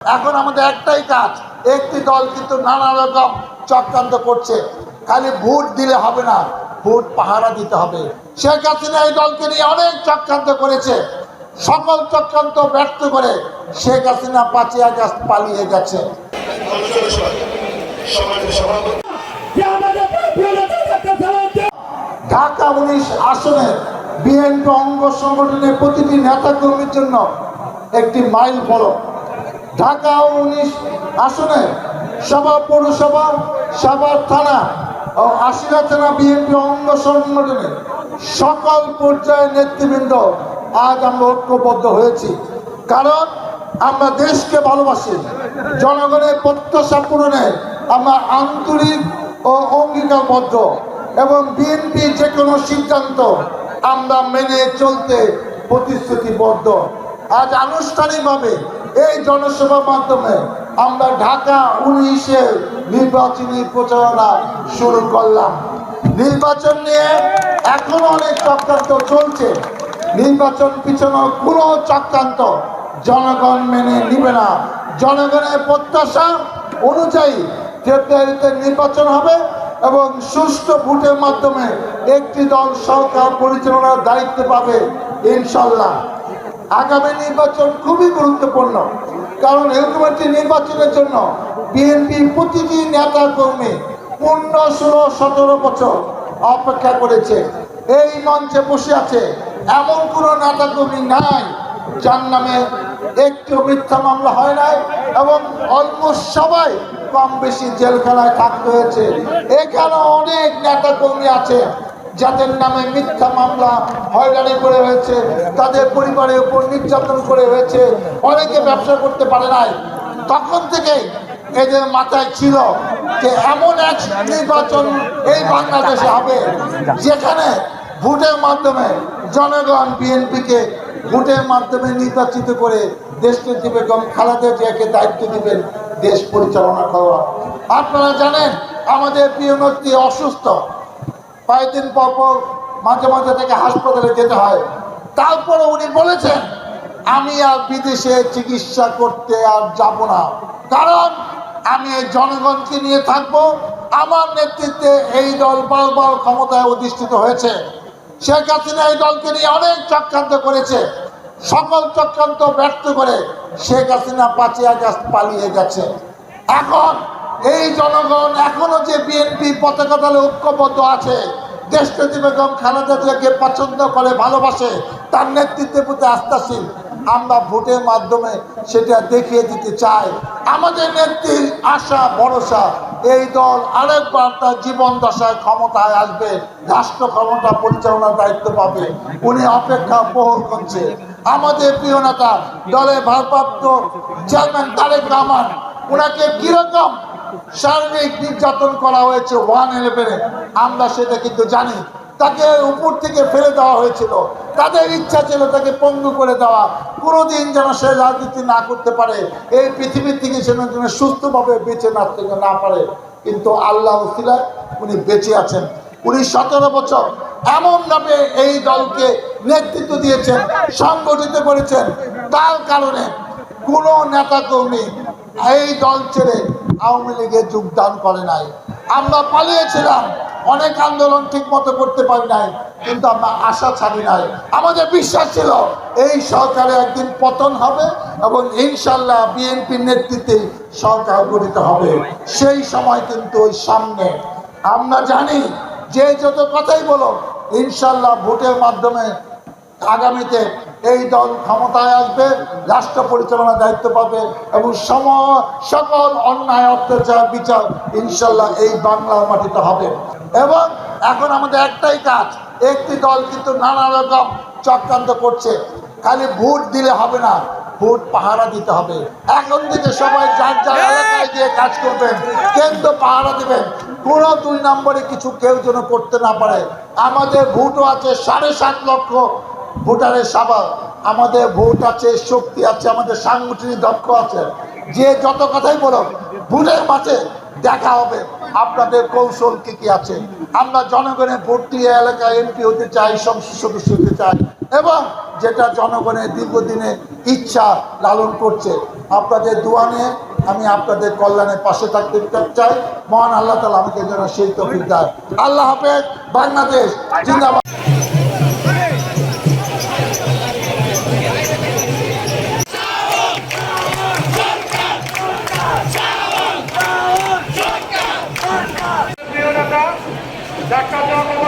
এখন আমাদের একটাই কাজ একটি দল কিন্তু নানা রকম চক্রান্ত করছে। খালি ভোট দিলে হবে না ভোট পাহারা দিতে হবে। শেখ হাসিনা এই দলকে নিয়ে অনেক চক্রান্ত করেছে। সকল চক্রান্ত ব্যর্থ করে শেখ হাসিনা পাঁচই আগস্ট পালিয়ে গেছে। ঢাকা উনিশ আসনে বিএনপি অঙ্গ সংগঠনের প্রতিটি নেতা কর্মীর জন্য একটি মাইল ফলক। ঢাকা উনিশ আসনে সভা, পৌরসভা সাভার থানা ও আশিরা থানা বিএনপি অঙ্গ সংগঠনের সকল পর্যায়ের নেতৃবৃন্দ আজ আমরা ঐক্যবদ্ধ হয়েছি। কারণ আমরা দেশকে ভালোবাসি, জনগণের প্রত্যাশা পূরণে আমরা আন্তরিক ও অঙ্গীকারবদ্ধ এবং বিএনপি যে কোনো সিদ্ধান্ত আমরা মেনে চলতে প্রতিশ্রুতিবদ্ধ। আজ আনুষ্ঠানিকভাবে এই জনসভার মাধ্যমে আমরা ঢাকা উনিশে নির্বাচনী প্রচারণা শুরু করলাম। নির্বাচন নিয়ে এখনও অনেক চক্রান্ত চলছে। নির্বাচন পিছনে কোনো চক্রান্ত জনগণ মেনে নিবে না। জনগণের প্রত্যাশা অনুযায়ী ফেব্রুয়ারিতে নির্বাচন হবে এবং সুষ্ঠু ভোটের মাধ্যমে একটি দল সরকার পরিচালনার দায়িত্ব পাবে, ইনশাল্লাহ। আগামী নির্বাচন খুবই গুরুত্বপূর্ণ। কারণ একটি নির্বাচনের জন্য বিএনপি প্রতিটি নেতা কর্মী পূর্ণ ষোলো, সতেরো বছর অপেক্ষা করেছে। এই মঞ্চে বসে আছে এমন কোনো নেতা কর্মী নাই, যার নামে একটু মিথ্যা মামলা হয় নাই এবং অলমোস্ট সবাই কম বেশি জেলখানায় থাকতে হয়েছে। এখানে অনেক নেতা কর্মী আছে। যাদের নামে মিথ্যা মামলা হয়রানি করে হয়েছে, তাদের পরিবারের উপর নির্যাতন করে হয়েছে, অনেকে ব্যবসা করতে পারে নাই। তখন থেকেই এদের মাথায় ছিল যে এমন এক নির্বাচন এই বাংলাদেশে হবে, যেখানে ভোটের মাধ্যমে জনগণ বিএনপিকে ভোটের মাধ্যমে নির্বাচিত করে দেশনেত্রী বেগম খালেদা জিয়াকে দায়িত্ব দিবেন দেশ পরিচালনা করা। আপনারা জানেন, আমাদের প্রিয় নেত্রী অসুস্থ। কয়েকদিন পর পর মাঝে মাঝে থেকে হাসপাতালে যেতে হয়। তারপরে উনি বলেছেন, আমি আর বিদেশে চিকিৎসা করতে আর যাব না। কারণ আমি এই জনগণকে নিয়ে থাকব। আমার নেতৃত্বে এই দল বারবার ক্ষমতায় অধিষ্ঠিত হয়েছে। শেখ হাসিনা এই দলকে নিয়ে অনেক চক্রান্ত করেছে। সকল চক্রান্ত ব্যর্থ করে শেখ হাসিনা পাঁচই আগস্ট পালিয়ে গেছে। এখন এই জনগণ এখনও যে বিএনপি পতাকা দলে ঐক্যবদ্ধ আছে দেশনেত্রী বেগম খালেদা পছন্দ করে, ভালোবাসে, তার নেতৃত্বের প্রতি আস্থাশীল। আমরা ভোটের মাধ্যমে সেটা দেখিয়ে দিতে চাই। আমাদের নেত্রীর আশা ভরসা, এই দল আরেকবার তার জীবন দশায় ক্ষমতায় আসবে, রাষ্ট্র ক্ষমতা পরিচালনার দায়িত্ব পাবে। উনি অপেক্ষা বহল করছে। আমাদের প্রিয় নেতা, দলের ভারপ্রাপ্ত চেয়ারম্যান তারেক রহমান ওনাকে কীরকম শারীরিক নির্যাতন করা হয়েছে ওয়ান ইলেভেনে। আমরা সেটা কিন্তু জানি। তাকে উপর থেকে ফেলে দেওয়া হয়েছিল। তাদের ইচ্ছা ছিল তাকে পঙ্গু করে দেওয়া। কোনোদিন যেন সে রাজনীতি না করতে পারে। এই পৃথিবীর থেকে সে যেন সুস্থভাবে বেঁচে না থেকে না পারে। কিন্তু আল্লাহ উসিলায় উনি বেঁচে আছেন। উনি সতেরো বছর এমনভাবে এই দলকে নেতৃত্ব দিয়েছেন, সংগঠিত করেছেন। তার কারণে কোনো নেতা কর্মী এই দল ছেড়ে আওয়ামী লীগে যোগদান করে নাই। আমরা পালিয়েছিলাম, অনেক আন্দোলন ঠিক মতো করতে পারি নাই, কিন্তু আমরা আশা ছাড়ি নাই। আমাদের বিশ্বাস ছিল, এই সরকারে একদিন পতন হবে এবং ইনশাল্লাহ বিএনপির নেতৃত্বে সরকার গঠিত হবে। সেই সময় কিন্তু ওই সামনে, আমরা জানি, যে যত কথাই বলো ইনশাল্লাহ ভোটের মাধ্যমে আগামীতে এই দল ক্ষমতায় আসবে রাষ্ট্র পরিচালনার দায়িত্ব পাবে এবং সম সকল অন্যায় অত্যাচার বিচার ইনশাল্লাহ এই বাংলার মাটিতে হবে। এবং এখন আমাদের একটাই কাজ একটি দল কিন্তু নানা রকম চক্রান্ত করছে। খালি ভোট দিলে হবে না ভোট পাহারা দিতে হবে। এখন থেকে সবাই যার যার এলাকায় গিয়ে কাজ করবেন কেন্দ্র পাহারা দেবেন। কোনো দুই নম্বরে কিছু কেউ যেন করতে না পারে। আমাদের ভোটও আছে সাড়ে সাত লক্ষ ভোটারের সাবাল আমাদের ভোট আছে, শক্তি আছে, আমাদের সাংগঠনিক দক্ষ আছে। যে যত কথাই বলো ভোটের মাঝে দেখা হবে। আপনাদের কৌশল কি কি আছে? আমরা জনগণের ভোট দিয়ে এলাকায় এমপি হতে চাই, সংসদ সদস্য হতে চাই, এবং যেটা জনগণের দীর্ঘদিনে ইচ্ছা লালন করছে, আপনাদের দোয়া নিয়ে আমি আপনাদের কল্যাণের পাশে থাকতে চাই। মহান আল্লাহ তালা আমাকে যেন সেই তফিক দেয় আল্লাহ হাফেজ, বাংলাদেশ, জিন্দাবাদ। ডাক্তার জগন্নাথ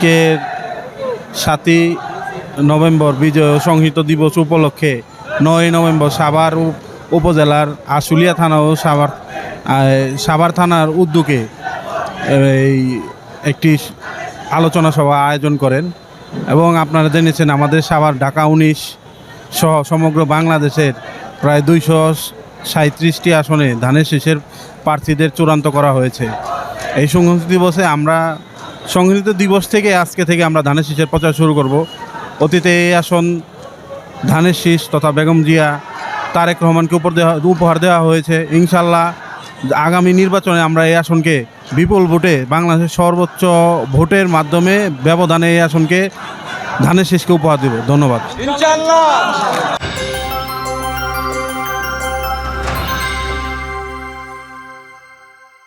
আজকে সাতই নভেম্বর বিজয় সংহিত দিবস উপলক্ষে নয় নভেম্বর সাভার উপজেলার আশুলিয়া থানা ও সাভার সাভার থানার উদ্যোগে এই একটি আলোচনা সভা আয়োজন করেন। এবং আপনারা জেনেছেন আমাদের সাভার ঢাকা উনিশ সহ সমগ্র বাংলাদেশের প্রায় দুইশো সাঁত্রিশটি আসনে ধানের শীষের প্রার্থীদের চূড়ান্ত করা হয়েছে। এই সংহতি দিবসে আমরা সংগঠিত দিবস থেকে আজকে থেকে আমরা ধানের শীষের প্রচার শুরু করব। অতীতে এই আসন ধানের শীষ তথা বেগম জিয়া, তারেক রহমানকে উপর দেওয়া, উপহার দেওয়া হয়েছে। ইনশাল্লাহ আগামী নির্বাচনে আমরা এই আসনকে বিপুল ভোটে বাংলাদেশের সর্বোচ্চ ভোটের মাধ্যমে ব্যবধানে এই আসনকে ধানের শীষকে উপহার দেব। ধন্যবাদ।